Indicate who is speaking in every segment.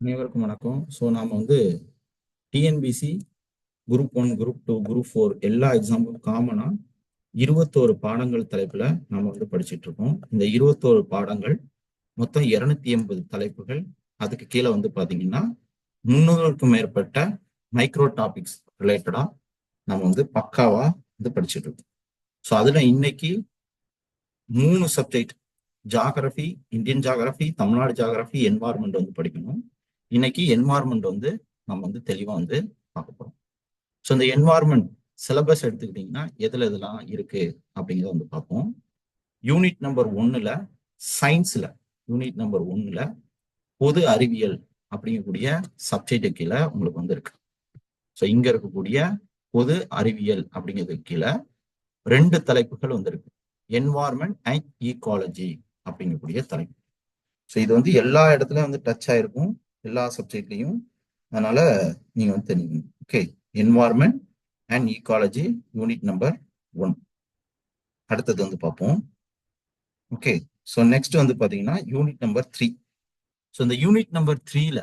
Speaker 1: அனைவருக்கும் வணக்கம். ஸோ நாம் வந்து TNPSC group one group two group four எல்லா எக்ஸாமுக்கும் காமனாக இருபத்தோரு பாடங்கள் தலைப்பில் நம்ம வந்து படிச்சுட்டு இருக்கோம். இந்த இருபத்தோரு பாடங்கள் மொத்தம் இரநூத்தி எண்பது தலைப்புகள். அதுக்கு கீழே வந்து பார்த்தீங்கன்னா முன்னூறுக்கும் மேற்பட்ட மைக்ரோ டாபிக்ஸ் ரிலேட்டடாக நம்ம வந்து பக்காவாக வந்து படிச்சுட்டு இருக்கோம். ஸோ அதில் இன்னைக்கு மூணு subject geography Indian geography Tamil Nadu geography environment வந்து படிக்கணும். இன்னைக்கு என்வாரன்மெண்ட் வந்து நம்ம வந்து தெளிவா வந்து பார்க்க போறோம். ஸோ இந்த என்வாரன்மெண்ட் சிலபஸ் எடுத்துக்கிட்டிங்கன்னா எதுல இதெல்லாம் இருக்கு அப்படிங்கிறத வந்து பார்ப்போம். யூனிட் நம்பர் ஒன்னுல சயின்ஸ்ல யூனிட் நம்பர் ஒன்னுல பொது அறிவியல் அப்படிங்கக்கூடிய சப்ஜெக்ட் கீழே உங்களுக்கு வந்து இருக்கு. ஸோ இங்க இருக்கக்கூடிய பொது அறிவியல் அப்படிங்கிறது கீழே ரெண்டு தலைப்புகள் வந்திருக்கு என்வாரன்மெண்ட் அண்ட் ஈகாலஜி அப்படிங்கக்கூடிய தலைப்பு. ஸோ இது வந்து எல்லா இடத்துலயும் வந்து டச் ஆயிருக்கும். எல்லா சப்ஜெக்ட்லையும் அதனால நீங்க வந்து தெரிஞ்சுக்கணும். Okay environment and ecology unit number one அடுத்தது வந்து பார்ப்போம். ஓகே ஸோ நெக்ஸ்ட் வந்து பார்த்தீங்கன்னா யூனிட் நம்பர் த்ரீ ஸோ இந்த யூனிட் நம்பர் த்ரீல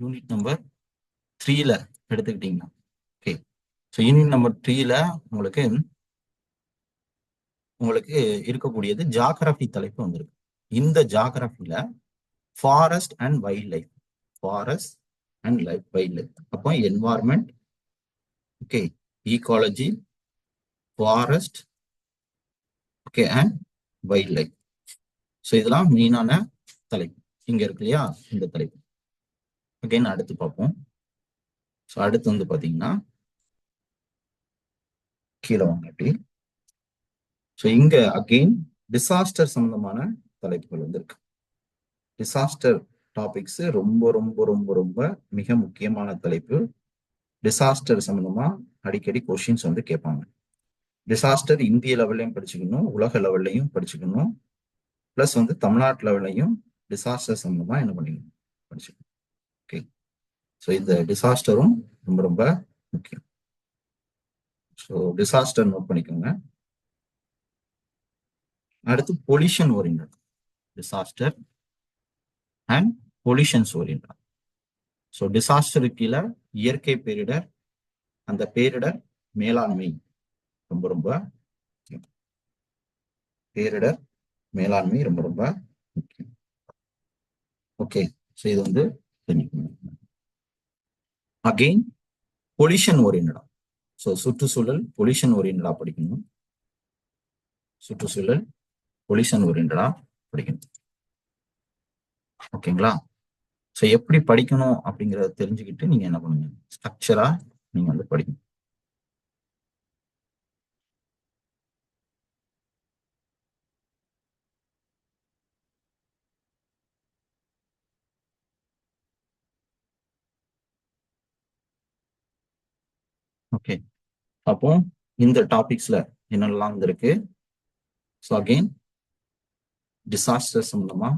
Speaker 1: யூனிட் நம்பர் த்ரீல எடுத்துக்கிட்டீங்கன்னா ஓகே ஸோ யூனிட் நம்பர் த்ரீல உங்களுக்கு உங்களுக்கு இருக்கக்கூடியது ஜாகிரபி தலைப்பு வந்திருக்கு. இந்த ஜாகிரபில forest and wildlife forest and life wildlife அப்போ environment okay ecology forest okay and wildlife so இதெல்லாம் மெயினான தலைப்பு. இங்க இருக்கு இல்லையா? இந்த தலைப்பு. அகைன் அடுத்து பார்ப்போம். ஸோ அடுத்து வந்து பார்த்தீங்கன்னா கீழே வாங்க அப்படி ஸோ இங்க அகெயின் டிசாஸ்டர் சம்பந்தமான தலைப்புகள் வந்து இருக்கு டிசாஸ்டர் டாபிக்ஸ் ரொம்ப ரொம்ப ரொம்ப ரொம்ப மிக முக்கியமான தலைப்பு. டிசாஸ்டர் சம்பந்தமா அடிக்கடி கொஷின்ஸ் வந்து கேட்பாங்க. டிசாஸ்டர் இந்திய லெவல்லையும் படிச்சுக்கணும் உலக லெவல்லையும் படிச்சுக்கணும். ப்ளஸ் வந்து தமிழ்நாட்டு லெவல்லையும் டிசாஸ்டர் சம்பந்தமா என்ன பண்ணிக்கணும்? படிச்சுக்கணும். ஓகே ஸோ இந்த டிசாஸ்டரும் ரொம்ப ரொம்ப முக்கியம். ஸோ டிசாஸ்டர் நோட் பண்ணிக்கோங்க. அடுத்து pollution orient disaster and pollutions orient so disaster கீழே இயற்கை பேரிடர் அந்த பேரிடர் மேலாண்மை. ரொம்ப ரொம்ப முக்கியம். பேரிடர் மேலாண்மை ரொம்ப ரொம்ப முக்கியம். ஓகே ஸோ இது வந்து தெரிஞ்சுக்கணும். அகெயின் பொல்யூஷன் ஓரியன்டா ஸோ சுற்றுச்சூழல் பொல்யூஷன் ஓரியன்டா படிக்கணும். சுற்றுச்சூழல் பொல்யூஷன் ஓரியன்டா படிக்கணும். ஓகேங்களா ஸோ எப்படி படிக்கணும் அப்படிங்கிறத தெரிஞ்சுக்கிட்டு நீங்க என்ன பண்ணுங்க? ஸ்ட்ரக்சரா நீங்க வந்து படிக்கணும் ஓகே அப்போ இந்த டாபிக்ஸ்ல என்னெல்லாம் இருந்திருக்கு ஸோ அகெயின் டிசாஸ்டர் சம்பந்தமா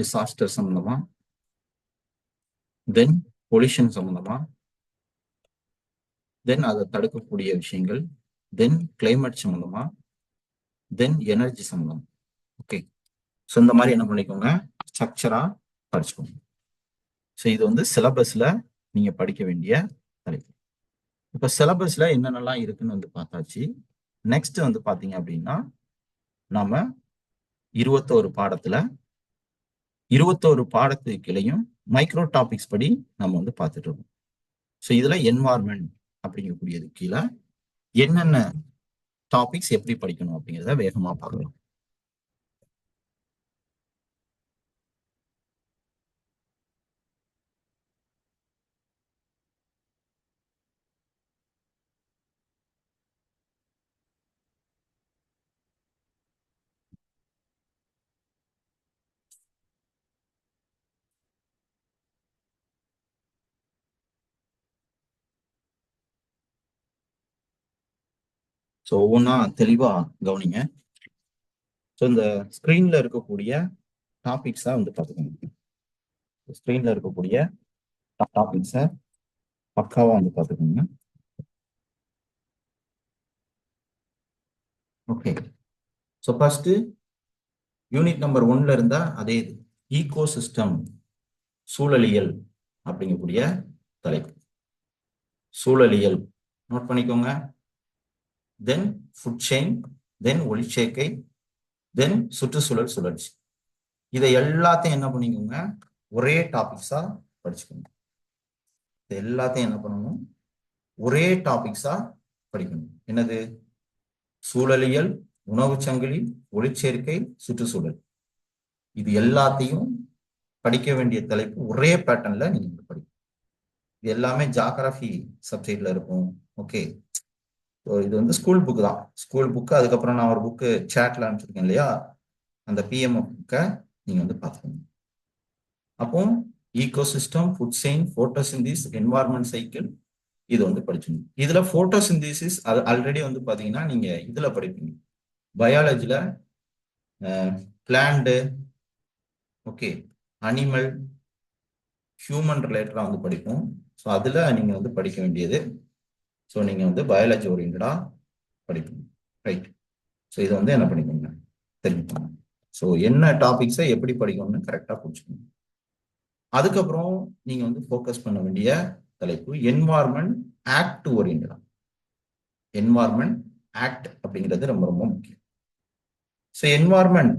Speaker 1: டிசாஸ்டர் சம்மந்தமா தென் பொல்யூஷன் சம்மந்தமா தென் அதை தடுக்கக்கூடிய விஷயங்கள். தென் கிளைமேட் சம்மந்தமா தென் எனர்ஜி சம்மந்தம் ஓகே ஸோ இந்த மாதிரி என்ன பண்ணிக்கோங்க? ஸ்ட்ரக்சரா படிச்சுக்கோங்க. ஸோ இது வந்து சிலபஸ்ல நீங்க படிக்க வேண்டிய தலைப்பு. இப்போ சிலபஸ்ல என்னென்னலாம் இருக்குன்னு வந்து பார்த்தாச்சு. நெக்ஸ்ட் வந்து பார்த்தீங்க அப்படின்னா நாம இருபத்தோரு பாடத்துல இருபத்தோரு பாடத்துக்கிளையும் மைக்ரோ டாபிக்ஸ் படி நம்ம வந்து பார்த்துட்டு இருக்கோம் ஸோ இதில் என்வாரன்மெண்ட் அப்படிங்கக்கூடியது கீழே என்னென்ன டாபிக்ஸ் எப்படி படிக்கணும் அப்படிங்கிறத வேகமாக பார்க்கலாம். ஸோ ஒவ்வொன்றா தெளிவாக கவனிங்க. ஸோ இந்த ஸ்க்ரீனில் இருக்கக்கூடிய டாபிக்ஸா வந்து பார்த்துக்கோங்க. ஸ்க்ரீனில் இருக்கக்கூடிய டாபிக்ஸை பக்காவாக வந்து பார்த்துக்கோங்க. Okay so first unit number ஒன்ல இருந்தா அதே இது. ஈகோ சிஸ்டம் சூழலியல் அப்படிங்கக்கூடிய தலைப்பு. சூழலியல் நோட் பண்ணிக்கோங்க. தென் ஃபுட் செயின் தென் ஒளிச்சேர்க்கை தென் சுற்றுச்சூழல் சுழற்சி. இதை எல்லாத்தையும் என்ன பண்ணிக்கோங்க? ஒரே டாபிக்ஸா படிச்சுக்கணும் இது எல்லாத்தையும் என்ன பண்ணணும்? ஒரே டாபிக்ஸா படிக்கணும். என்னது? சூழலியல் உணவு சங்கிலி ஒளிச்சேர்க்கை சுற்றுச்சூழல். இது எல்லாத்தையும் படிக்க வேண்டிய தலைப்பு ஒரே பேட்டர்ன்ல நீங்க படிக்கணும். இது எல்லாமே ஜாகிரபி சப்ஜெக்ட்ல இருக்கும். ஓகே ஸோ இது வந்து ஸ்கூல் புக் தான். ஸ்கூல் புக்கு அதுக்கப்புறம் நான் ஒரு புக்கு சேட்ல அனுப்பிச்சிருக்கேன் இல்லையா? அந்த பிஎம்எஃப் புக்கை நீங்க வந்து பார்த்துக்கோங்க. அப்போ ecosystem food chain photosynthesis environment cycle இது வந்து படிச்சுங்க இதுல போட்டோசிந்திசிஸ் அது ஆல்ரெடி வந்து பாத்தீங்கன்னா நீங்க இதுல படிப்பீங்க. பயாலஜில பிளான்டு ஓகே அனிமல் ஹியூமன் ரிலேட்டடாக வந்து படிப்போம். ஸோ அதில் நீங்கள் வந்து படிக்க வேண்டியது ஸோ நீங்கள் வந்து பயாலஜி ஓரியன்டாக படிப்பீங்க ரைட் ஸோ இதை வந்து என்ன பண்ணிக்கோங்க? தெரிஞ்சுக்கோங்க. ஸோ என்ன டாபிக்ஸை எப்படி படிக்கணும்னு கரெக்டாக புரிஞ்சுக்கணும் அதுக்கப்புறம் நீங்கள் வந்து ஃபோக்கஸ் பண்ண வேண்டிய தலைப்பு என்வார்மெண்ட் ஆக்ட் ஓரியன்டாக என்வார்மெண்ட் ஆக்ட் அப்படிங்கிறது ரொம்ப ரொம்ப முக்கியம். ஸோ என்வார்மெண்ட்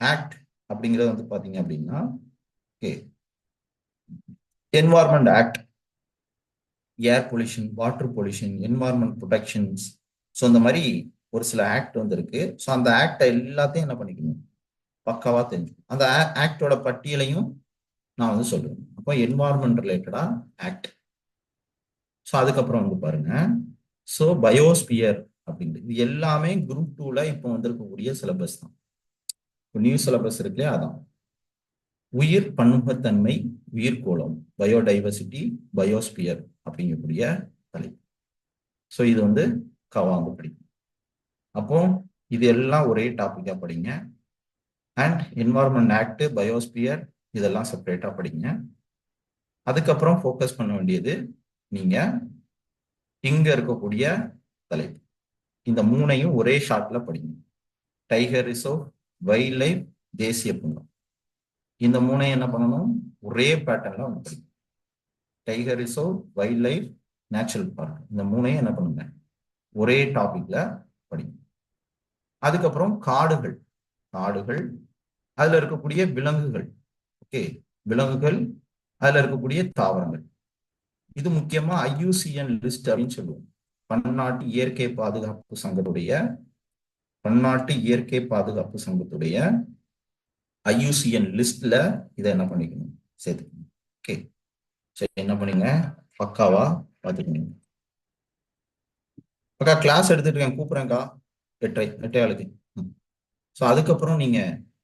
Speaker 1: ஆக்ட் அப்படிங்கிறது வந்து பார்த்தீங்க அப்படின்னா okay environment act air pollution water pollution environment protections so இந்த மாதிரி ஒரு சில ஆக்ட் வந்திருக்கு. ஸோ அந்த ஆக்டை எல்லாத்தையும் என்ன பண்ணிக்கணும்? பக்காவாக தெரிஞ்சுக்கணும். அந்த ஆக்டோட பட்டியலையும் நான் வந்து சொல்லுவேன் அப்போ என்வாரன்மெண்ட் ரிலேட்டடா ஆக்ட் ஸோ அதுக்கப்புறம் வந்து பாருங்க. ஸோ பயோஸ்பியர் அப்படின்றது இது எல்லாமே குரூப் டூல இப்போ வந்திருக்கக்கூடிய சிலபஸ் தான். நியூ சிலபஸ் இருக்குல்லையே அதான். உயிர் பன்முகத்தன்மை உயிர்கோளம். பயோடைவர்சிட்டி பயோஸ்பியர் அப்படிங்கக்கூடிய தலைப்பு. ஸோ இது வந்து கவாங்கு படிக்கும் அப்போ இது எல்லாம் ஒரே டாப்பிக்காக படிங்க. அண்ட் என்வாரன்மெண்ட் ஆக்ட் பயோஸ்பியர் இதெல்லாம் செப்பரேட்டாக படிங்க. அதுக்கப்புறம் ஃபோக்கஸ் பண்ண வேண்டியது நீங்கள் இங்கே இருக்கக்கூடிய தலைப்பு. இந்த மூணையும் ஒரே ஷார்ட்ல படிங்க. டைகர் ரிசர்வ் வைல்ட் லைஃப் தேசிய பூங்கா. இந்த மூணையும் என்ன பண்ணணும்? ஒரே பேட்டர்ன்ல வந்து படிக்கணும் tiger reserve wildlife natural park இந்த மூணையும் என்ன பண்ணுங்க? ஒரே டாபிக்ல படிங்க. அதுக்கப்புறம் காடுகள். காடுகள் அதுல இருக்கக்கூடிய விலங்குகள். ஓகே? விலங்குகள் அதுல இருக்கக்கூடிய தாவரங்கள். இது முக்கியமா ஐயூசிஎன் லிஸ்ட் அப்படின்னு சொல்லுவோம். பன்னாட்டு இயற்கை பாதுகாப்பு சங்கத்துடைய பன்னாட்டு இயற்கை பாதுகாப்பு சங்கத்துடைய ஐயூசிஎன் லிஸ்ட்ல இதை என்ன பண்ணிக்கணும்? சேர்த்துக்கணும். ஓகே? சரி என்ன பண்ணுங்க? பக்காவா பார்த்துக்கோங்க அக்கா கிளாஸ் எடுத்துட்டு இருக்கேன் கூப்பிடுறேன்க்கா எட்டரை எட்டே ஆளுக்கு. ஸோ அதுக்கப்புறம் நீங்க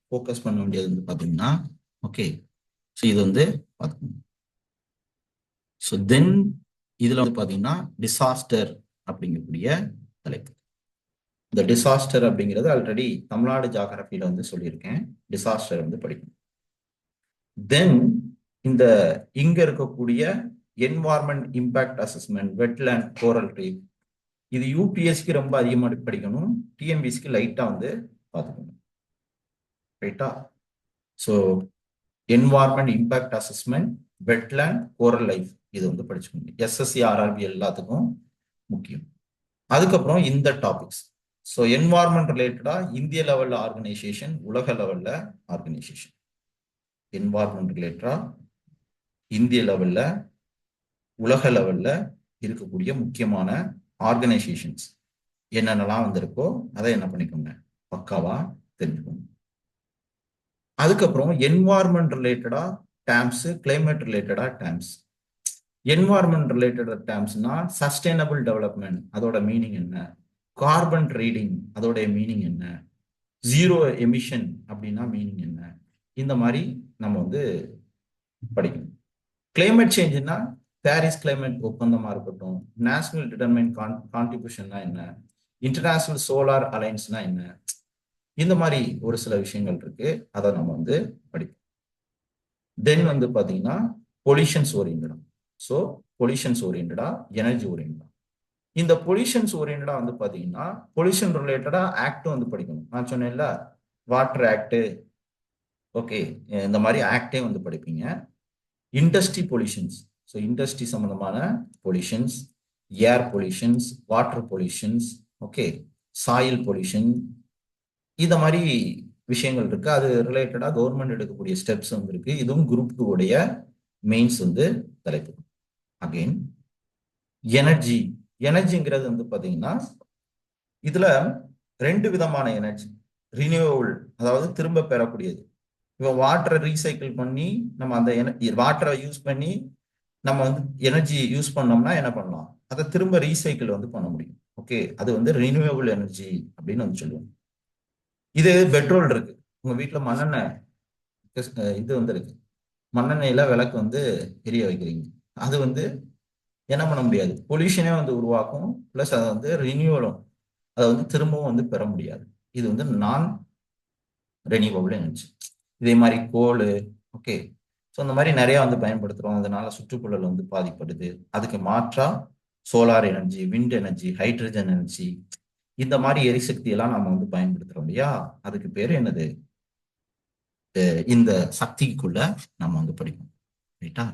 Speaker 1: ஃபோக்கஸ் பண்ண வேண்டியது வந்து பார்த்தீங்கன்னா ஓகே ஸோ இது வந்து பார்த்துக்கோங்க ஸோ தென் இதுல வந்து பார்த்தீங்கன்னா டிசாஸ்டர் அப்படிங்கக்கூடிய தலைப்பு. இந்த டிசாஸ்டர் அப்படிங்கிறது ஆல்ரெடி தமிழ்நாடு ஜாகிரபியில வந்து சொல்லியிருக்கேன். டிசாஸ்டர் வந்து படிக்கணும். தென் இந்த இங்க இருக்கக்கூடிய environment impact assessment wetland coral reef இது யூபிஎஸ்சிக்கு ரொம்ப அதிகமாக படிக்கணும். டிஎம்பிஎஸ்க்கு லைட்டாக வந்து பார்த்துக்கணும். ரைட்டா so environment impact assessment wetland coral life இது வந்து படிச்சுக்கணும் எஸ்எஸ்சி ஆர்ஆர்பி எல்லாத்துக்கும் முக்கியம். அதுக்கப்புறம் இந்த டாபிக்ஸ் ஸோ என்வாரன்மெண்ட் ரிலேட்டடாக இந்திய லெவலில் ஆர்கனைசேஷன் உலக லெவலில் ஆர்கனைசேஷன் என்வாரன்மெண்ட் ரிலேட்டடாக இந்திய லெவல்ல உலக லெவல்ல இருக்கக்கூடிய முக்கியமான ஆர்கனைசேஷன்ஸ் என்னென்னலாம் வந்திருக்கோ அதை என்ன பண்ணிக்கோங்க பக்காவா தெரிஞ்சுக்கோங்க. அதுக்கப்புறம் என்வாரன்மெண்ட் ரிலேட்டடா டேம்ஸ் கிளைமேட் ரிலேட்டடா டேம்ஸ் என்வாரன்மெண்ட் ரிலேட்டட் டேம்ஸ்னா சஸ்டைனபிள் டெவலப்மெண்ட் அதோட மீனிங் என்ன? கார்பன் ட்ரேடிங் அதோடைய மீனிங் என்ன? ஜீரோ எமிஷன் அப்படின்னா மீனிங் என்ன? இந்த மாதிரி நம்ம வந்து படிக்கணும். கிளைமேட் சேஞ்சுன்னா பாரிஸ் கிளைமேட் ஒப்பந்தமா இருக்கட்டும் நேஷனல் டிட்டர்மைன் கான்ட்ரிபியூஷன்னா என்ன? இன்டர்நேஷனல் சோலார் அலைன்ஸ்னா என்ன? இந்த மாதிரி ஒரு சில விஷயங்கள் இருக்கு. அதை நம்ம வந்து படிப்போம். தென் வந்து பாத்தீங்கன்னா பொல்யூஷன்ஸ் ஓரியன்டா ஸோ பொல்யூஷன்ஸ் ஓரியன்டா எனர்ஜி ஓரியன்டா இந்த பொல்யூஷன்ஸ் ஓரியன்டா வந்து பாத்தீங்கன்னா பொல்யூஷன் ரிலேட்டடா ஆக்டும் வந்து படிக்கணும். நான் சொன்னேன்ல வாட்டர் ஆக்டு ஓகே இந்த மாதிரி ஆக்டே வந்து படிப்பீங்க. இண்டஸ்ட்ரி பொல்யூஷன்ஸ் ஸோ இண்டஸ்ட்ரி சம்மந்தமான pollutions air pollutions water pollutions okay soil pollution இந்த மாதிரி விஷயங்கள் இருக்கு. அது ரிலேட்டடாக கவர்மெண்ட் எடுக்கக்கூடிய ஸ்டெப்ஸ் வந்து இருக்கு. இதுவும் குரூப் டூ உடைய மெயின்ஸ் வந்து தலைப்பு. அகைன் எனர்ஜி எனர்ஜிங்கிறது வந்து பார்த்தீங்கன்னா இதுல ரெண்டு விதமான எனர்ஜி ரினியூவபிள் அதாவது திரும்ப பெறக்கூடியது. இப்போ வாட்டரை ரீசைக்கிள் பண்ணி நம்ம அந்த வாட்டரை யூஸ் பண்ணி நம்ம வந்து எனர்ஜி யூஸ் பண்ணோம்னா என்ன பண்ணலாம்? அதை திரும்ப ரீசைக்கிள் வந்து பண்ண முடியும். ஓகே அது வந்து ரினியூவபிள் எனர்ஜி அப்படின்னு வந்து சொல்லுவோம். இது பெட்ரோல் இருக்கு. உங்க வீட்டில் மண்ணெண்ணெய் இது வந்து இருக்கு. மண்ணெண்ணெயில விளக்கு வந்து எரிய வைக்கிறீங்க. அது வந்து என்ன பண்ண முடியாது? பொல்யூஷனே வந்து உருவாக்கும். பிளஸ் அதை வந்து ரினியூவலும் அதை வந்து திரும்பவும் வந்து பெற முடியாது. இது வந்து நான் ரெனியூவபிள் எனர்ஜி இதே மாதிரி கோல் ஓகே ஸோ இந்த மாதிரி நிறையா வந்து பயன்படுத்துகிறோம் அதனால சுற்றுச்சூழல் வந்து பாதிப்படுது. அதுக்கு மாற்றா solar energy wind energy hydrogen energy இந்த மாதிரி எரிசக்தி எல்லாம் நம்ம வந்து பயன்படுத்துறோம் இல்லையா? அதுக்கு பேர் என்னது? இந்த சக்திக்குள்ள நம்ம வந்து படிப்போம். ரைட்டா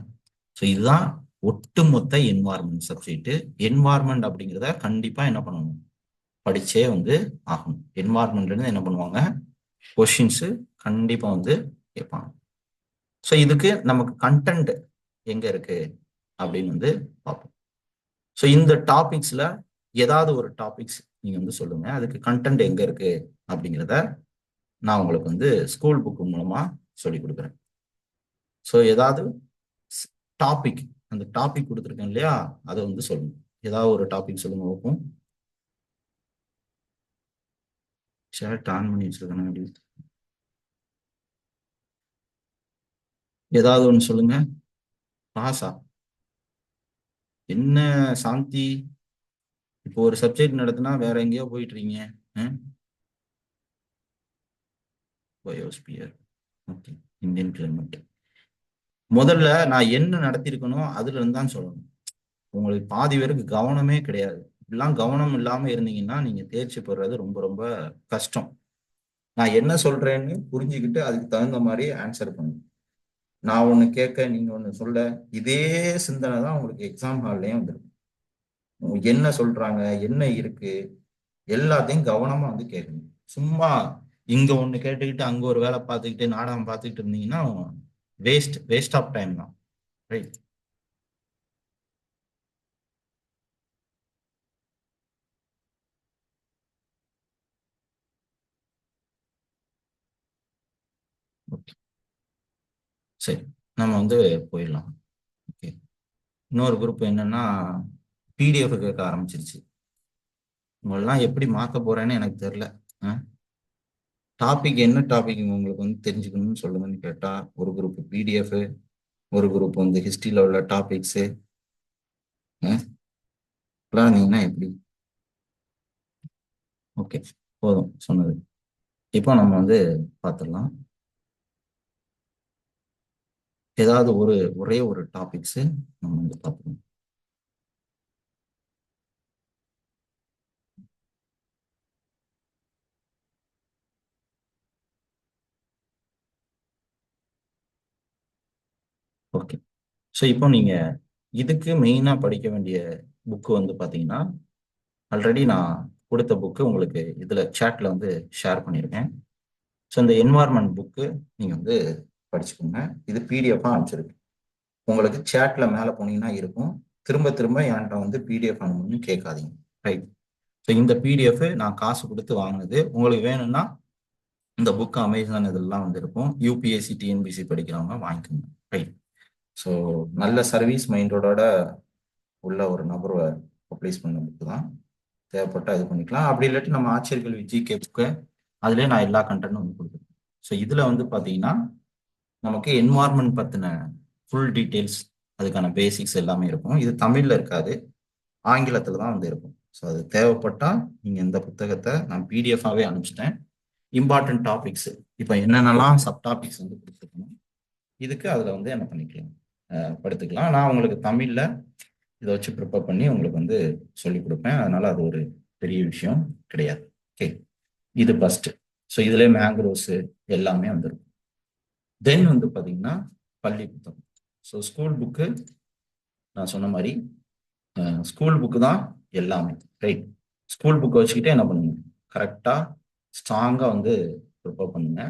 Speaker 1: ஸோ இதுதான் ஒட்டுமொத்த என்வாரன்மெண்ட் சப்ஜெக்ட் என்வாரன்மெண்ட் அப்படிங்கிறத கண்டிப்பா என்ன பண்ணணும்? படிச்சே வந்து ஆகணும். என்வாரன்மெண்ட்ல என்ன பண்ணுவாங்க? கொஷின்ஸ் கண்டிப்பா வந்து கேட்பாங்க. ஸோ இதுக்கு நமக்கு கண்டென்ட் எங்க இருக்கு அப்படின்னு வந்து பார்ப்போம். ஸோ இந்த டாபிக்ஸ்ல ஏதாவது ஒரு டாபிக்ஸ் நீங்க வந்து சொல்லுங்க. அதுக்கு கண்டென்ட் எங்க இருக்கு அப்படிங்கிறத நான் உங்களுக்கு வந்து ஸ்கூல் புக்கு மூலமா சொல்லி கொடுக்குறேன். ஸோ ஏதாவது டாபிக் அந்த டாபிக் கொடுத்துருக்கேன் இல்லையா? அதை வந்து சொல்லுங்க. ஏதாவது ஒரு டாபிக் சொல்லுங்க ஓப்போம் ஷேர்ட் ஆன் பண்ணி வச்சிருக்கேன் ஏதாவது ஒன்று சொல்லுங்க. பாசா. என்ன சாந்தி? இப்போ ஒரு சப்ஜெக்ட் நடத்தினா வேற எங்கேயோ போயிட்டு இருக்கீங்க பயோஸ்பியர் ஓகே இந்தியன் கிளைமேட் முதல்ல நான் என்ன நடத்திருக்கணும் அதுல இருந்து தான் சொல்லணும். உங்களுக்கு பாதி பேருக்கு கவனமே கிடையாது. இப்படிலாம் கவனம் இல்லாம இருந்தீங்கன்னா நீங்க தேர்ச்சி பெறுறது ரொம்ப ரொம்ப கஷ்டம். நான் என்ன சொல்றேன்னு புரிஞ்சுக்கிட்டு அதுக்கு தகுந்த மாதிரி ஆன்சர் பண்ணுங்க. நான் ஒன்று கேட்க நீங்கள் ஒன்று சொல்ல இதே சிந்தனை தான் உங்களுக்கு எக்ஸாம் ஹால்லையும் வந்துடும் என்ன சொல்கிறாங்க என்ன இருக்குது எல்லாத்தையும் கவனமாக வந்து கேட்கணும் சும்மா இங்கே ஒன்று கேட்டுக்கிட்டு அங்கே ஒரு வேலை பார்த்துக்கிட்டு நாடகம் பார்த்துக்கிட்டு இருந்தீங்கன்னா வேஸ்ட் வேஸ்ட் ஆஃப் டைம் தான். ரைட் சரி நம்ம வந்து போயிடலாம். ஓகே. இன்னொரு குரூப் என்னன்னா பிடிஎஃப் கேட்க ஆரம்பிச்சிருச்சு. உங்களெல்லாம் எப்படி மாற்ற போறேன்னு எனக்கு தெரில டாபிக் என்ன டாபிக் உங்களுக்கு வந்து தெரிஞ்சுக்கணும்னு சொல்லுங்கன்னு கேட்டா ஒரு குரூப் பிடிஎஃப் ஒரு குரூப் வந்து ஹிஸ்ட்ரியில் உள்ள டாபிக்ஸு நீங்கன்னா எப்படி? ஓகே போதும் சொன்னது. இப்போ நம்ம வந்து பார்த்துடலாம் ஏதாவது ஒரு ஒரே ஒரு டாபிக்ஸு நம்ம வந்து பார்ப்போம். ஓகே ஸோ இப்போ நீங்கள் இதுக்கு மெயினாக படிக்க வேண்டிய புக்கு வந்து பார்த்தீங்கன்னா ஆல்ரெடி நான் கொடுத்த புக்கு உங்களுக்கு இதில் சேட்டில் வந்து ஷேர் பண்ணியிருக்கேன். ஸோ இந்த என்வாரன்மெண்ட் புக்கு நீங்கள் வந்து படிச்சுக்கோங்க. இது பிடிஎஃபாக அனுப்பிச்சிருக்கு. உங்களுக்கு சேட்டில் மேலே போனீங்கன்னா இருக்கும். திரும்ப திரும்ப என்கிட்ட வந்து பிடிஎஃப் அனுப்பணும்னு கேட்காதீங்க. ரைட் ஸோ இந்த பிடிஎஃப் நான் காசு கொடுத்து வாங்கினது. உங்களுக்கு வேணும்னா இந்த புக் அமேசான் இதெல்லாம் வந்து இருக்கும். யூபிஎஸ்சி டிஎன்பிசி படிக்கிறவங்க வாங்கிக்கோங்க. ரைட் ஸோ நல்ல சர்வீஸ் மைண்டோட உள்ள ஒரு நபரை பப்ளிஷ் பண்ண புக்கு தான். தேவைப்பட்டா இது பண்ணிக்கலாம். அப்படி இல்லாட்டி நம்ம ஆச்சரியர்கள் ஜிகே புக்கு அதுலேயே நான் எல்லா கண்டென்ட்டும் வந்து கொடுக்குறேன் ஸோ இதில் வந்து பார்த்தீங்கன்னா நமக்கு என்வாரன்மெண்ட் பற்றின ஃபுல் டீட்டெயில்ஸ் அதுக்கான பேசிக்ஸ் எல்லாமே இருக்கும். இது தமிழில் இருக்காது. ஆங்கிலத்தில் தான் வந்து இருக்கும். ஸோ அது தேவைப்பட்டால் நீங்கள் இந்த புத்தகத்தை நான் பிடிஎஃபாகவே அனுப்பிச்சிட்டேன். இம்பார்ட்டன்ட் டாபிக்ஸ் இப்போ என்னென்னலாம் சப் டாபிக்ஸ் வந்து கொடுத்துருக்கணும் இதுக்கு அதில் வந்து என்ன பண்ணிக்கலாம் படுத்துக்கலாம். நான் உங்களுக்கு தமிழில் இதை வச்சு ப்ரிப்பேர் பண்ணி உங்களுக்கு வந்து சொல்லி கொடுப்பேன். அதனால அது ஒரு பெரிய விஷயம் கிடையாது. ஓகே இது ஃபஸ்ட்டு ஸோ இதுலேயே மேங்க்ரோஸு எல்லாமே வந்துருக்கும். தென் வந்து பாத்தீங்கன்னா பள்ளி புத்தகம். ஸோ ஸ்கூல் புக்கு நான் சொன்ன மாதிரி ஸ்கூல் புக்கு தான் எல்லாமே ரைட் ஸ்கூல் புக்கை வச்சுக்கிட்டே என்ன பண்ணுங்க? கரெக்டாக ஸ்ட்ராங்காக வந்து ப்ரிப்பேர் பண்ணுங்க.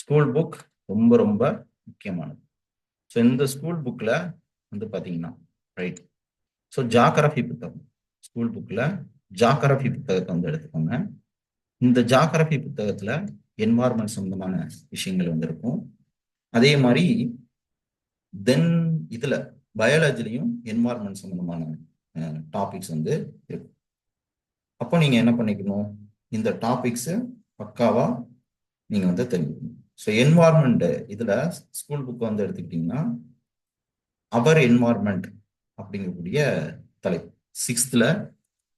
Speaker 1: ஸ்கூல் புக் ரொம்ப ரொம்ப முக்கியமானது. ஸோ இந்த ஸ்கூல் புக்கில் வந்து பார்த்தீங்கன்னா ரைட் ஸோ ஜாகிரபி புத்தகம். ஸ்கூல் புக்கில் ஜாகிரபி புத்தகத்தை வந்து எடுத்துக்கோங்க. இந்த ஜாகிரபி புத்தகத்தில் என்வாரன்மெண்ட் சம்பந்தமான விஷயங்கள் வந்து இருக்கும் அதே மாதிரி தென் இதில் பயாலஜிலையும் என்வாரன்மெண்ட் சம்பந்தமான டாபிக்ஸ் வந்து இருக்கும் அப்போ நீங்கள் என்ன பண்ணிக்கணும்? இந்த டாபிக்ஸு பக்காவா நீங்கள் வந்து தெரிஞ்சுக்கணும். ஸோ என்வாரன்மெண்ட் இதில் ஸ்கூல் புக் வந்து எடுத்துக்கிட்டிங்கன்னா அவர் என்வாரன்மெண்ட் அப்படிங்கக்கூடிய தலைப்பு. சிக்ஸ்த்தில்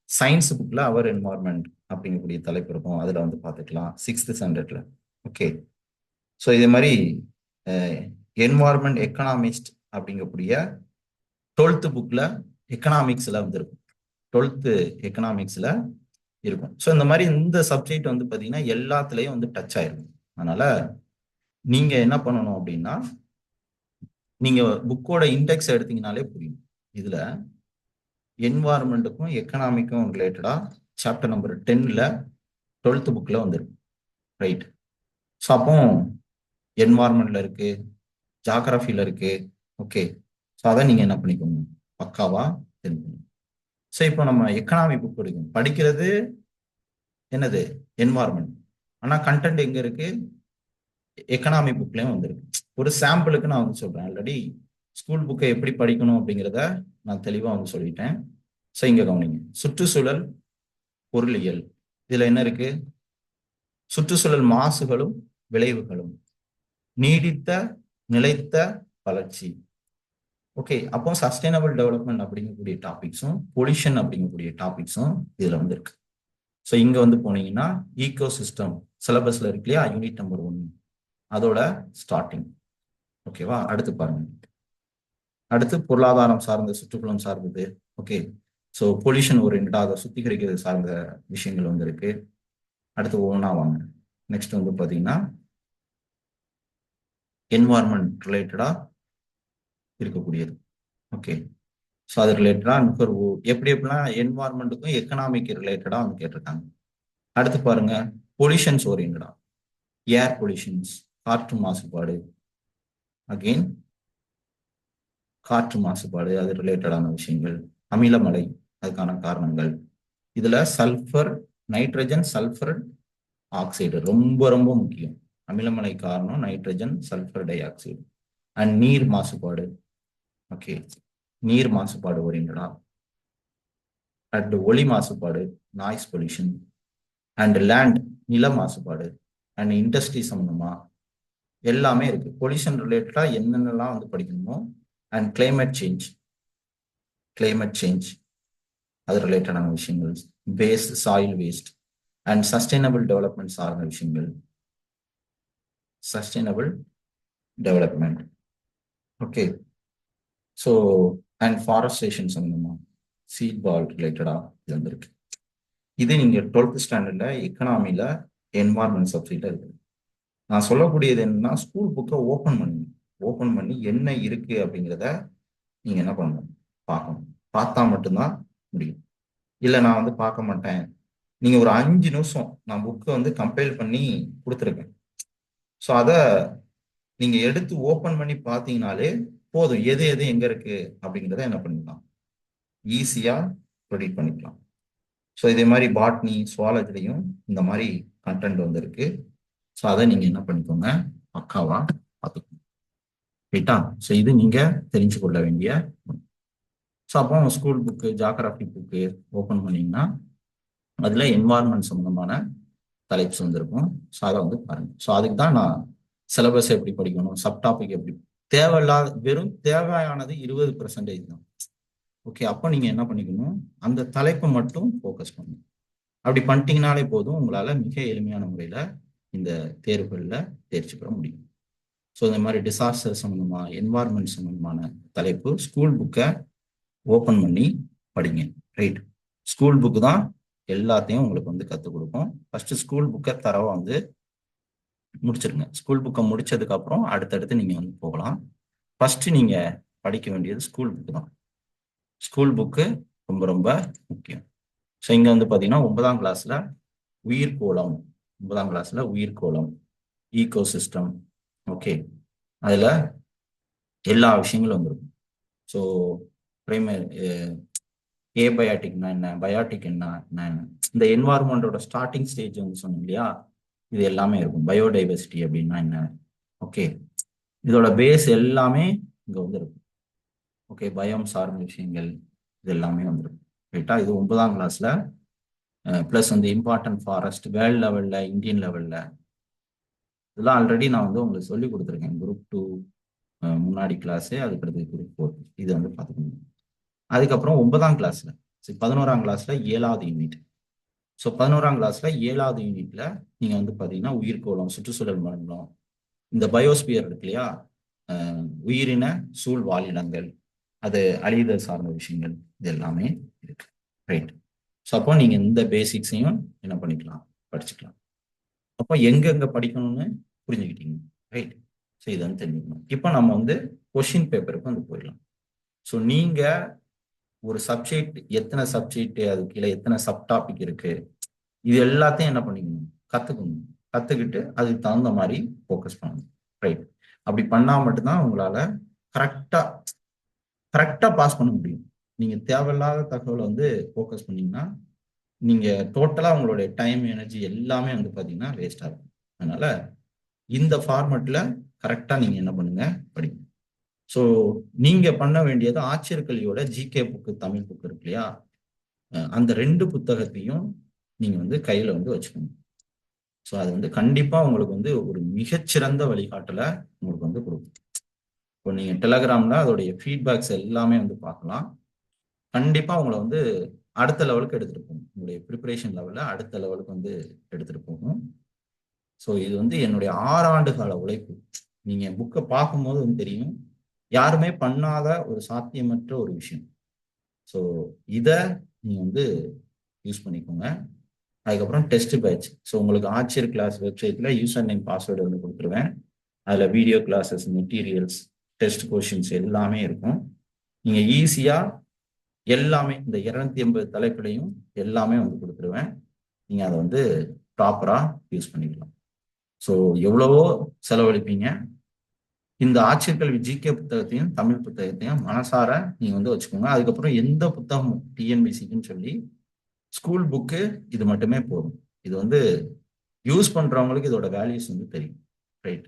Speaker 1: சயின்ஸ் புக்கில் அவர் என்வாரன்மெண்ட் அப்படிங்கக்கூடிய தலைப்பு இருக்கும். அதில் வந்து பார்த்துக்கலாம். சிக்ஸ்த் ஸ்டாண்டர்டில் ஓகே ஸோ இதே மாதிரி என்வாரன்மெண்ட் எக்கனாமிஸ்ட் அப்படிங்கக்கூடிய டுவெல்த்து புக்கில் எக்கனாமிக்ஸில் வந்து இருக்கும். டுவெல்த்து எக்கனாமிக்ஸில் இருக்கும். ஸோ இந்த மாதிரி இந்த சப்ஜெக்ட் வந்து பார்த்தீங்கன்னா எல்லாத்துலேயும் வந்து டச் ஆயிருக்கும். அதனால நீங்கள் என்ன பண்ணணும் அப்படின்னா நீங்கள் புக்கோட இண்டெக்ஸ் எடுத்தீங்கனாலே புரியும். இதில் என்வாரன்மெண்ட்டுக்கும் எக்கனாமிக்கும் ரிலேட்டடாக சாப்டர் நம்பர் டென்னில் டுவெல்த்து புக்கில் வந்துடும் ரைட் ஸோ அப்போ என்வாரன்மெண்ட்ல இருக்கு ஜாகிரஃபியில் இருக்கு. ஓகே ஸோ அதை நீங்கள் என்ன பண்ணிக்கோங்க? பக்காவாக தெரிஞ்சுக்கணும் ஸோ இப்போ நம்ம எக்கனாமி புக் படிக்கணும். படிக்கிறது என்னது? என்வாரன்மெண்ட் ஆனால் கண்டென்ட் எங்கே இருக்கு? எக்கனாமி புக்லேயும் வந்துருக்கு. ஒரு சாம்பிளுக்கு நான் வந்து சொல்கிறேன் ஆல்ரெடி ஸ்கூல் புக்கை எப்படி படிக்கணும் அப்படிங்கிறத நான் தெளிவாக வந்து சொல்லிட்டேன். ஸோ இங்கே கவனிங்க. சுற்றுச்சூழல் பொருளியல். இதில் என்ன இருக்கு? சுற்றுச்சூழல் மாசுகளும் விளைவுகளும். நீடித்த நிலைத்த வளர்ச்சி. ஓகே அப்போ சஸ்டைனபிள் டெவலப்மெண்ட் அப்படிங்கக்கூடிய டாபிக்ஸும் பொல்யூஷன் அப்படிங்கக்கூடிய டாபிக்ஸும் இதில் வந்து இருக்கு ஸோ இங்கே வந்து போனீங்கன்னா ஈகோ சிஸ்டம் சிலபஸில் இருக்கு இல்லையா? யூனிட் நம்பர் ஒன் அதோட ஸ்டார்டிங் ஓகேவா அடுத்து பாருங்க. அடுத்து பொருளாதாரம் சார்ந்த சுற்றுப்புறம் சார்ந்தது. ஓகே ஸோ பொல்யூஷன் ஓரியன்டாக அதை சுத்திகரிக்கிறது சார்ந்த விஷயங்கள் வந்து இருக்கு. அடுத்து ஒவ்வொன்றா வாங்க. நெக்ஸ்ட் வந்து பார்த்தீங்கன்னா என்வாரன்மெண்ட் ரிலேட்டடாக இருக்கக்கூடியது. ஓகே ஸோ அது ரிலேட்டடாக நுகர்வு எப்படி எப்படிலாம் என்வாரன்மெண்ட்டுக்கும் எக்கனாமிக் ரிலேட்டடாக வந்து கேட்டிருக்காங்க. அடுத்து பாருங்க பொல்யூஷன்ஸ் ஓரியன்டா ஏர் பொல்யூஷன்ஸ் காற்று மாசுபாடு. அகெயின் காற்று மாசுபாடு அது ரிலேட்டடான விஷயங்கள். அமிலமலை அதுக்கான காரணங்கள். இதுல சல்ஃபர் நைட்ரஜன் சல்ஃபர் ஆக்சைடு ரொம்ப ரொம்ப முக்கியம். அமிலமலை காரணம் nitrogen sulphur dioxide and நீர் மாசுபாடு. ஓகே நீர் மாசுபாடு ஓரியன்டா அண்ட் ஒளி மாசுபாடு நாய்ஸ் பொல்யூஷன் அண்ட் லேண்ட் நில மாசுபாடு. அண்ட் இண்டஸ்ட்ரி சம்பந்தமா எல்லாமே இருக்கு. பொல்யூஷன் ரிலேட்டடா என்னென்னலாம் வந்து படிக்கணுமோ? And climate change climate change அது ரிலேட்டடான விஷயங்கள். Waste soil waste and sustainable development சார்ந்த விஷயங்கள். Sustainable development okay so and forestation சம்மந்தமா சீட் பால் ரிலேட்டடாக இது வந்திருக்கு இது நீங்கள் டுவெல்த் ஸ்டாண்டர்டில் எக்கனாமியில் என்வாரன்மெண்ட் சப்ஜெக்டாக இருக்குது நான் சொல்லக்கூடியது என்னன்னா ஸ்கூல் புக்கை ஓப்பன் பண்ணி. ஓப்பன் பண்ணி என்ன இருக்குது அப்படிங்கிறத நீங்கள் என்ன பண்ணணும்? பார்க்கணும். பார்த்தா மட்டும்தான் முடியும். இல்லை நான் வந்து பார்க்க மாட்டேன். நீங்கள் ஒரு அஞ்சு நிமிஷம் நான் புக்கை வந்து கம்பைல் பண்ணி கொடுத்துருக்கேன் ஸோ அதை நீங்கள் எடுத்து ஓப்பன் பண்ணி பார்த்தீங்கனாலே போதும். எது எது எங்கே இருக்கு அப்படிங்கிறத என்ன பண்ணிக்கலாம். ஈஸியாக ப்ரொடியூட் பண்ணிக்கலாம். ஸோ இதே மாதிரி பாட்னி சுவாலஜிலையும் இந்த மாதிரி கண்டென்ட் வந்திருக்கு. ஸோ அதை நீங்கள் என்ன பண்ணிக்கோங்க அக்காவா பார்த்துக்கோங்க. ரைட்டா ஸோ இது நீங்கள் தெரிஞ்சு கொள்ள வேண்டிய ஸோ அப்போ school book geography book open பண்ணிங்கன்னா அதில் என்வாரன்மெண்ட் சம்மந்தமான தலைப்ஸ் வந்திருக்கும். ஸோ அதை வந்து பாருங்கள் ஸோ அதுக்கு தான் நான் சிலபஸ் எப்படி படிக்கணும் சப் டாபிக் எப்படி தேவையில்லாத வெறும் தேவையானது இருபது பெர்சன்டேஜ் தான். ஓகே அப்போ நீங்கள் என்ன பண்ணிக்கணும் அந்த தலைப்பை மட்டும் ஃபோக்கஸ் பண்ணணும். அப்படி பண்ணிட்டீங்கனாலே போதும் உங்களால் மிக எளிமையான முறையில் இந்த தேர்வுகளில் தேர்ச்சி பெற முடியும். ஸோ இந்த மாதிரி டிசாஸ்டர் சம்மந்தமாக என்வாரன்மெண்ட் சம்மந்தமான தலைப்பு ஸ்கூல் புக்கை ஓப்பன் பண்ணி படிங்க. ரைட். ஸ்கூல் புக்கு தான் எல்லாத்தையும் உங்களுக்கு வந்து கற்றுக் கொடுக்கும். ஃபஸ்ட்டு ஸ்கூல் புக்கை தரவை வந்து முடிச்சிருங்க. ஸ்கூல் புக்கை முடிச்சதுக்கப்புறம் அடுத்தடுத்து நீங்கள் வந்து போகலாம். ஃபஸ்ட்டு நீங்கள் படிக்க வேண்டியது ஸ்கூல் புக்கு தான். ஸ்கூல் புக்கு ரொம்ப ரொம்ப முக்கியம். ஸோ இங்கே வந்து பார்த்தீங்கன்னா ஒன்பதாம் உயிர் உயிர்கோளம் ஒன்பதாம் கிளாஸ்ல உயிர்கோளம் ஈகோ சிஸ்டம் ஓகே அதில் எல்லா விஷயங்களும் வந்துருக்கும். ஸோ பிரைமரி ஏபயாட்டிக்னா eh, என்ன பயாட்டிக்னா என்ன என்ன இந்த என்வாரன்மெண்டோட ஸ்டார்டிங் ஸ்டேஜ் வந்து சொன்னோம் இல்லையா? இது எல்லாமே இருக்கும். பயோடைவர்சிட்டி அப்படின்னா என்ன? ஓகே இதோட பேஸ் எல்லாமே இங்க வந்து இருக்கும் ஓகே பயம் சார்ந்த விஷயங்கள் இது எல்லாமே வந்துருக்கும் ரைட்டா இது ஒன்பதாம் கிளாஸ்ல ப்ளஸ் வந்து இம்பார்ட்டன்ட் ஃபாரஸ்ட் வேர்ல்ட் லெவல்ல இந்தியன் லெவல்ல இதெல்லாம் ஆல்ரெடி நான் வந்து உங்களுக்கு சொல்லி கொடுத்துருக்கேன். குரூப் டூ முன்னாடி கிளாஸு அதுக்கடுத்து குரூப் ஃபோர் இது வந்து பார்த்துக்கணும் அதுக்கப்புறம் ஒன்பதாம் கிளாஸ்ல பதினோராம் கிளாஸ்ல ஏழாவது யூனிட் ஸோ பதினோராம் கிளாஸ்ல ஏழாவது யூனிட்ல நீங்க வந்து பாத்தீங்கன்னா உயிர்கோளம் சுற்றுச்சூழல் மண்டலம் இந்த பயோஸ்பியர் இருக்கு இல்லையா? உயிரின சூழ் வாழிடங்கள் அது அழிதல் சார்ந்த விஷயங்கள் இது எல்லாமே இருக்கு. ரைட் ஸோ அப்போ நீங்க இந்த பேசிக்ஸையும் என்ன பண்ணிக்கலாம்? படிச்சுக்கலாம். அப்போ எங்கெங்க படிக்கணும்னு புரிஞ்சுக்கிட்டீங்க. ரைட் ஸோ இதை வந்து தெரிஞ்சுக்கணும். இப்போ நம்ம வந்து கொஷின் பேப்பருக்கு வந்து போயிடலாம். ஸோ நீங்க ஒரு சப்ஜெக்ட் எத்தனை சப்ஜெக்ட் அது கீழே எத்தனை சப் டாபிக் இருக்கு? இது எல்லாத்தையும் என்ன பண்ணிக்கணும்? கத்துக்கணும். கத்துக்கிட்டு அதுக்கு தகுந்த மாதிரி ஃபோக்கஸ் பண்ணணும். ரைட் அப்படி பண்ணா மட்டும்தான் உங்களால கரெக்டா கரெக்டா பாஸ் பண்ண முடியும். நீங்க தேவையில்லாத தகவலை வந்து ஃபோக்கஸ் பண்ணீங்கன்னா நீங்க டோட்டலா உங்களுடைய டைம் எனர்ஜி எல்லாமே வந்து பாத்தீங்கன்னா வேஸ்ட் ஆகும் அதனால இந்த ஃபார்மெட்ல கரெக்டா நீங்க என்ன பண்ணுங்க? படிங்க. ஸோ நீங்க பண்ண வேண்டியது ஆச்சரியக்கல்வியோட கல்வியோட ஜிகே புக்கு தமிழ் புக்கு இருக்கு இல்லையா? அந்த ரெண்டு புத்தகத்தையும் நீங்க வந்து கையில வந்து வச்சுக்கணும். ஸோ அது வந்து கண்டிப்பா உங்களுக்கு வந்து ஒரு மிகச்சிறந்த வழிகாட்டலை உங்களுக்கு வந்து கொடுக்கும். இப்போ நீங்க டெலகிராம்ல அதோடைய ஃபீட்பேக்ஸ் எல்லாமே வந்து பார்க்கலாம். கண்டிப்பா உங்களை வந்து அடுத்த லெவலுக்கு எடுத்துட்டு போகும் உங்களுடைய ப்ரிப்பரேஷன் லெவலில் அடுத்த லெவலுக்கு வந்து எடுத்துட்டு போகும் ஸோ இது வந்து என்னுடைய ஆறாண்டு கால உழைப்பு. நீங்க புக்கை பார்க்கும்போது வந்து தெரியும். யாருமே பண்ணாத ஒரு சாத்தியமற்ற ஒரு விஷயம். ஸோ இதை நீங்கள் வந்து யூஸ் பண்ணிக்கோங்க. அதுக்கப்புறம் டெஸ்ட் பேட்ச் ஸோ உங்களுக்கு ஆச்சியர் கிளாஸ் வெப்சைட்ல யூசர் நேம் பாஸ்வேர்டு வந்து கொடுத்துருவேன். அதில் video classes materials test questions எல்லாமே இருக்கும். நீங்கள் ஈஸியாக எல்லாமே இந்த இரநூத்தி எண்பது தலைப்புலையும் எல்லாமே வந்து கொடுத்துருவேன். நீங்கள் அதை வந்து ப்ராப்பராக யூஸ் பண்ணிக்கலாம். ஸோ எவ்வளவோ செலவழிப்பீங்க. இந்த ஆட்சியர்கள் ஜிகே புத்தகத்தையும் தமிழ் புத்தகத்தையும் மனசார நீங்க வந்து வச்சுக்கோங்க. அதுக்கப்புறம் எந்த புத்தகமும் டிஎன்பிசிக்குன்னு சொல்லி ஸ்கூல் புக்கு இது மட்டுமே போதும். இது வந்து யூஸ் பண்றவங்களுக்கு இதோட வேல்யூஸ் வந்து தெரியும். ரைட்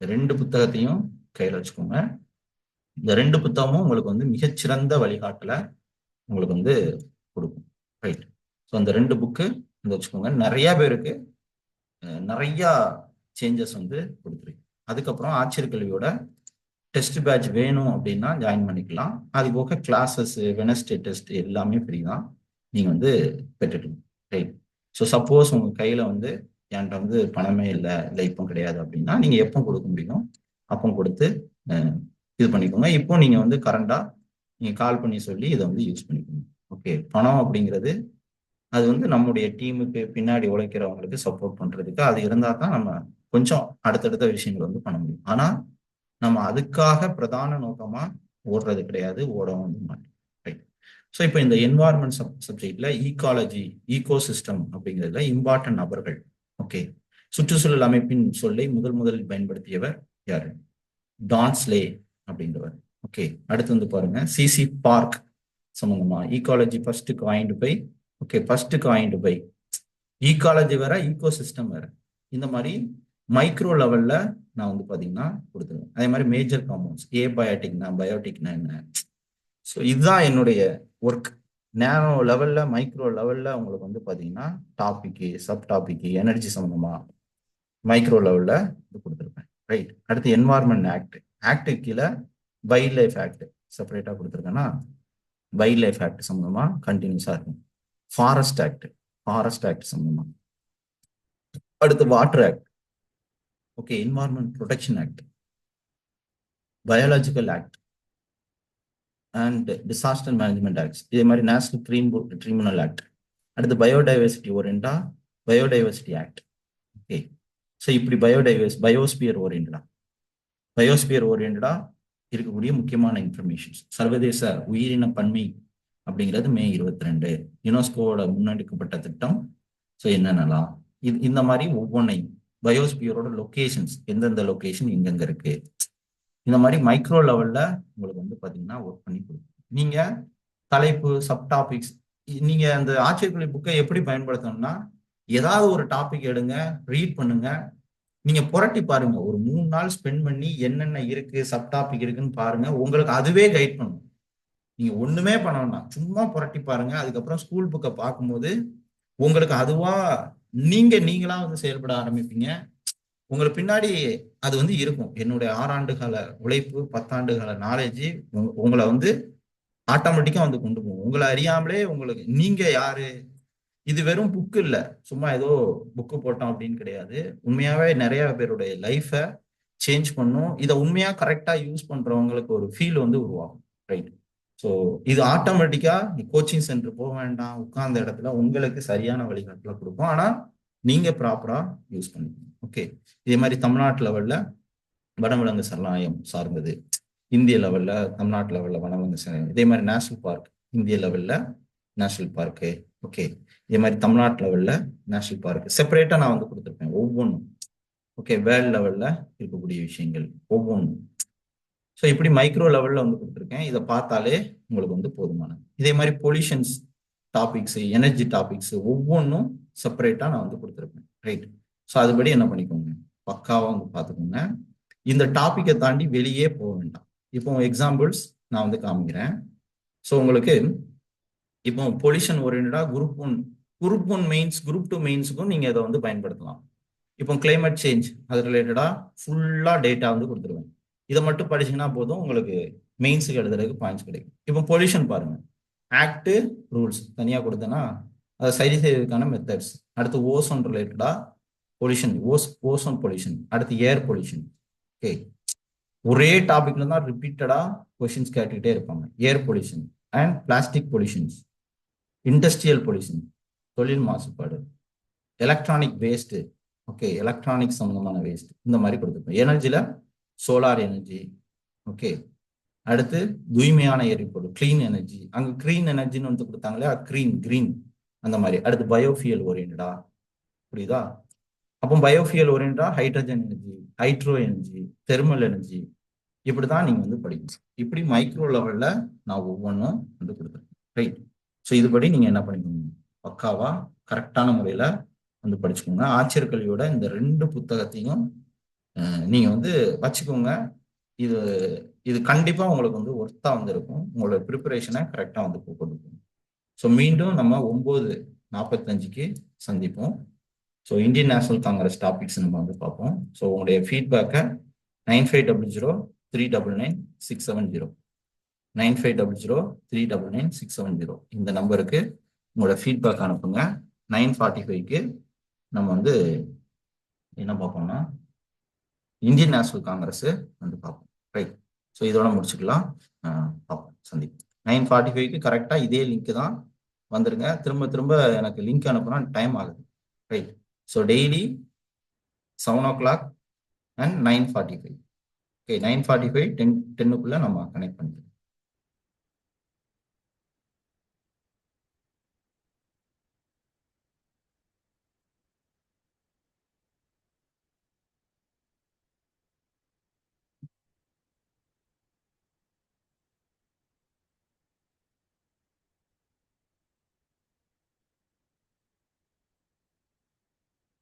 Speaker 1: ரெண்டு புத்தகத்தையும் கையில் வச்சுக்கோங்க. இந்த ரெண்டு புத்தகமும் உங்களுக்கு வந்து மிகச்சிறந்த வழிகாட்டுல உங்களுக்கு வந்து கொடுக்கும். ரைட் ஸோ அந்த ரெண்டு புக்கு வந்து வச்சுக்கோங்க. நிறைய பேருக்கு நிறைய சேஞ்சஸ் வந்து கொடுத்துருக்கு அதுக்கப்புறம் ஆட்சியர் கல்வியோட டெஸ்ட் பேட்ச் வேணும் அப்படின்னா ஜாயின் பண்ணிக்கலாம். அது போக கிளாஸஸ் வெனஸ்டே டெஸ்ட் எல்லாமே ஃப்ரீ தான். நீங்கள் வந்து பெற்றுக்கலாம். ரைட் ஸோ சப்போஸ் உங்கள் கையில் வந்து என்கிட்ட வந்து பணமே இல்லை இல்லை இப்போ கிடையாது அப்படின்னா நீங்கள் எப்போ கொடுக்க முடியும் அப்போ கொடுத்து இது பண்ணிக்கோங்க. இப்போ நீங்கள் வந்து கரண்டாக நீங்கள் கால் பண்ணி சொல்லி இதை வந்து யூஸ் பண்ணிக்கோங்க. ஓகே பணம் அப்படிங்கிறது அது வந்து நம்முடைய டீமுக்கு பின்னாடி உழைக்கிறவங்களுக்கு சப்போர்ட் பண்ணுறதுக்கு அது இருந்தால் தான் நம்ம கொஞ்சம் அடுத்தடுத்த விஷயங்கள் வந்து பண்ண முடியும். ஆனா நம்ம அதுக்காக பிரதான நோக்கமா ஓடுறது கிடையாது ஓடவும் வந்து மாட்டோம். ரைட் ஸோ இப்போ இந்த என்வாரன்மெண்ட் சப் சப்ஜெக்ட்ல ஈகாலஜி ஈகோ சிஸ்டம் அப்படிங்கிறதுல இம்பார்ட்டன்ட் நபர்கள். ஓகே சுற்றுச்சூழல் அமைப்பின் சொல்லை முதல் முதலில் பயன்படுத்தியவர் யாரு? டான்ஸ்லே அப்படின்றவர். ஓகே அடுத்து வந்து பாருங்க. சிசி பார்க் சம்பந்தமா. Ecology first coined by okay first coined by ecology வேற ஈகோ சிஸ்டம் வேற. இந்த மாதிரி மைக்ரோ லெவல்ல நான் வந்து பாத்தீங்கன்னா கொடுத்துருவேன். அதே மாதிரி மேஜர் காம்பவுண்ட்ஸ் ஏ பயோட்டிக்னா பயோட்டிக்னா என்ன? ஸோ இதுதான் என்னுடைய ஒர்க் நேரோ லெவல்ல மைக்ரோ லெவல்ல உங்களுக்கு வந்து பாத்தீங்கன்னா டாபிக்கு சப் டாபிக் எனர்ஜி சம்பந்தமா மைக்ரோ லெவல்ல இது கொடுத்துருப்பேன். ரைட் அடுத்து என்வாரன்மெண்ட் ஆக்ட் ஆக்டு கீழே வைல்ட் லைஃப் ஆக்ட் செப்பரேட்டா கொடுத்துருக்கேன்னா வைல்ட் லைஃப் ஆக்ட் சம்பந்தமா கண்டினியூஸா இருக்கும். ஃபாரஸ்ட் ஆக்ட் ஃபாரஸ்ட் ஆக்ட் சம்பந்தமா. அடுத்து water act okay environment protection act biological act and disaster management act இதே மாதிரி நேஷனல் கிரீம் ட்ரிபியூனல் ஆக்ட் அடுத்து பயோடைவர்சிட்டி ஓரியண்டா பயோடைவர்சிட்டி ஆக்ட் ஓகே ஸோ இப்படி பயோடைவர்ஸ் பயோஸ்பியர் ஓரியண்டா பயோஸ்பியர் ஓரியண்டா இருக்கக்கூடிய முக்கியமான இன்ஃபர்மேஷன்ஸ் சர்வதேச உயிரின பன்மை அப்படிங்கிறது மே இருபத்தி ரெண்டு யுனெஸ்கோவோட முன்னெடுக்கப்பட்ட திட்டம். ஸோ என்னென்னலாம்? இது இந்த மாதிரி ஒவ்வொன்றையும் பயோஸ்பியரோட லொக்கேஷன்ஸ் எந்தெந்த லொக்கேஷன் எங்கெங்க இருக்கு? இந்த மாதிரி மைக்ரோ லெவல்ல உங்களுக்கு வந்து பாத்தீங்கன்னா ஒர்க் பண்ணி கொடுக்கும். நீங்க தலைப்பு சப் டாபிக்ஸ் நீங்க அந்த ஆட்சியர்களை புக்கை எப்படி பயன்படுத்தணும்னா ஏதாவது ஒரு டாபிக் எடுங்க ரீட் பண்ணுங்க. நீங்க புரட்டி பாருங்க. ஒரு மூணு நாள் ஸ்பெண்ட் பண்ணி என்னென்ன இருக்கு சப் டாபிக் இருக்குன்னு பாருங்க. உங்களுக்கு அதுவே கைட் பண்ணும். நீங்க ஒண்ணுமே பண்ண வேண்டாம். சும்மா புரட்டி பாருங்க. அதுக்கப்புறம் ஸ்கூல் புக்கை பார்க்கும்போது உங்களுக்கு அதுவா நீங்க நீங்களா வந்து செயல்பட ஆரம்பிப்பீங்க. உங்களுக்கு பின்னாடி அது வந்து இருக்கும். என்னுடைய ஆறாண்டு கால உழைப்பு பத்தாண்டு கால நாலேஜ் உங்களை வந்து ஆட்டோமேட்டிக்கா வந்து கொண்டு போகும். உங்களை அறியாமலே உங்களுக்கு நீங்க யாரு? இது வெறும் புக்கு இல்ல. சும்மா ஏதோ புக்கு போட்டோம் அப்படின்னு கிடையாது. உண்மையாவே நிறைய பேருடைய லைஃபை சேஞ்ச் பண்ணும். இதை உண்மையா கரெக்டா யூஸ் பண்றவங்களுக்கு ஒரு ஃபீல் வந்து உருவாகும். ரைட் ஸோ இது ஆட்டோமேட்டிக்கா கோச்சிங் சென்டர் போக வேண்டாம் உட்கார்ந்த இடத்துல உங்களுக்கு சரியான வழிகாட்டுல கொடுக்கும். ஆனா நீங்க ப்ராப்பரா யூஸ் பண்ணிக்கணும். ஓகே இதே மாதிரி தமிழ்நாட்டு லெவல்ல வனவிலங்கு சரணாலயம் சார்ந்தது. இந்திய லெவல்ல தமிழ்நாட்டு லெவல்ல வனவிலங்கு சரணாலயம். இதே மாதிரி நேஷனல் பார்க் இந்திய லெவல்ல நேஷனல் பார்க்கு ஓகே இதே மாதிரி தமிழ்நாட்டு லெவல்ல நேஷனல் பார்க் செப்பரேட்டா நான் வந்து கொடுத்துருப்பேன் ஒவ்வொன்றும் ஓகே வேர்ல்ட் லெவல்ல இருக்கக்கூடிய விஷயங்கள் ஒவ்வொன்றும் ஸோ இப்படி மைக்ரோ லெவல்ல வந்து கொடுத்துருக்கேன். இதை பார்த்தாலே உங்களுக்கு வந்து போதுமானது. இதே மாதிரி பொல்யூஷன்ஸ் டாபிக்ஸ் எனர்ஜி டாபிக்ஸ் ஒவ்வொன்றும் செப்பரேட்டா நான் வந்து கொடுத்துருப்பேன். ரைட் ஸோ அதுபடி என்ன பண்ணிக்கோங்க? பக்காவாக வந்து பார்த்துக்கோங்க. இந்த டாப்பிக்கை தாண்டி வெளியே போக வேண்டாம். இப்போ எக்ஸாம்பிள்ஸ் நான் வந்து காமிக்கிறேன். ஸோ உங்களுக்கு இப்போ pollution ஓரியன்டா group one group one mains group two மெயின்ஸுக்கும் நீங்கள் இதை வந்து பயன்படுத்தலாம். இப்போ கிளைமேட் சேஞ்ச் அது ரிலேட்டடாக ஃபுல்லாக டேட்டா வந்து கொடுத்துருவேன். இதை மட்டும் படிச்சீங்கன்னா போதும் உங்களுக்கு மெயின்ஸுக்கு எழுதுறதுக்கு பாயிண்ட்ஸ் கிடைக்கும். இப்போ பொல்யூஷன் பாருங்க. ஆக்ட் ரூல்ஸ் தனியாக கொடுத்தேன்னா அதை சரி செய்வதற்கான மெத்தட்ஸ் அடுத்து ஓசோன் ரிலேட்டடா பொல்யூஷன் ஓஸ் ஓசோன் பொல்யூஷன் அடுத்து ஏர் பொல்யூஷன் ஓகே ஒரே டாபிக்ல தான் ரிப்பீட்டடா கொஷின்ஸ் கேட்டுக்கிட்டே இருப்பாங்க. Air pollution and plastic pollutions industrial pollution தொழில் மாசுபாடு. எலக்ட்ரானிக் வேஸ்ட்டு ஓகே எலக்ட்ரானிக் சம்மந்தமான வேஸ்ட் இந்த மாதிரி கொடுத்துருப்போம். எனர்ஜியில் சோலார் எனர்ஜி ஓகே அடுத்து தூய்மையான எரிபொருள் கிளீன் எனர்ஜி அங்க கிரீன் எனர்ஜின்னு வந்து கொடுத்தாங்களே கிரீன் கிரீன் அந்த மாதிரி. அடுத்து பயோஃபியல் ஓரியன்டா புரியுதா? அப்போ biofuel ஓரியன்டா hydrogen energy hydro energy thermal energy இப்படிதான் நீங்க வந்து படிக்கணும். இப்படி மைக்ரோ லெவல்ல நான் ஒவ்வொன்றும் வந்து கொடுத்துருக்கேன். ரைட் ஸோ இதுபடி நீங்க என்ன பண்ணிக்கோங்க? பக்காவா கரெக்டான முறையில வந்து படிச்சுக்கோங்க. ஆச்சரியர் கல்வியோட இந்த ரெண்டு புத்தகத்தையும் நீங்கள் வந்து வச்சுக்கோங்க. இது இது கண்டிப்பாக உங்களுக்கு வந்து ஒர்த்தாக வந்து இருக்கும் உங்களோட ப்ரிப்பரேஷனை கரெக்டாக வந்து கொடுக்கும் ஸோ மீண்டும் நம்ம ஒம்பது நாற்பத்தஞ்சுக்கு சந்திப்போம். ஸோ இந்தியன் நேஷனல் காங்கிரஸ் டாபிக்ஸ் நம்ம வந்து பார்ப்போம். ஸோ உங்களுடைய ஃபீட்பேக்கை nine five double zero three double nine six seven zero nine five double zero three double nine six seven zero இந்த நம்பருக்கு உங்களோட ஃபீட்பேக் அனுப்புங்க. நைன் ஃபார்ட்டி ஃபைவ்க்கு நம்ம வந்து என்ன பார்ப்போம்னா இந்தியன் நேஷனல் காங்கிரஸ் வந்து பார்ப்போம். ரைட் ஸோ இதோட முடிச்சுக்கலாம். பார்ப்போம். சந்திப்போம். நைன் ஃபார்ட்டி ஃபைவ்க்கு கரெக்டாக இதே லிங்க் தான் வந்துருங்க. திரும்ப திரும்ப எனக்கு லிங்க் அனுப்புனா டைம் ஆகுது. Right so daily seven o'clock and nine forty five okay nine forty five ten டென்னுக்குள்ளே நம்ம கனெக்ட் பண்ணிக்கலாம்.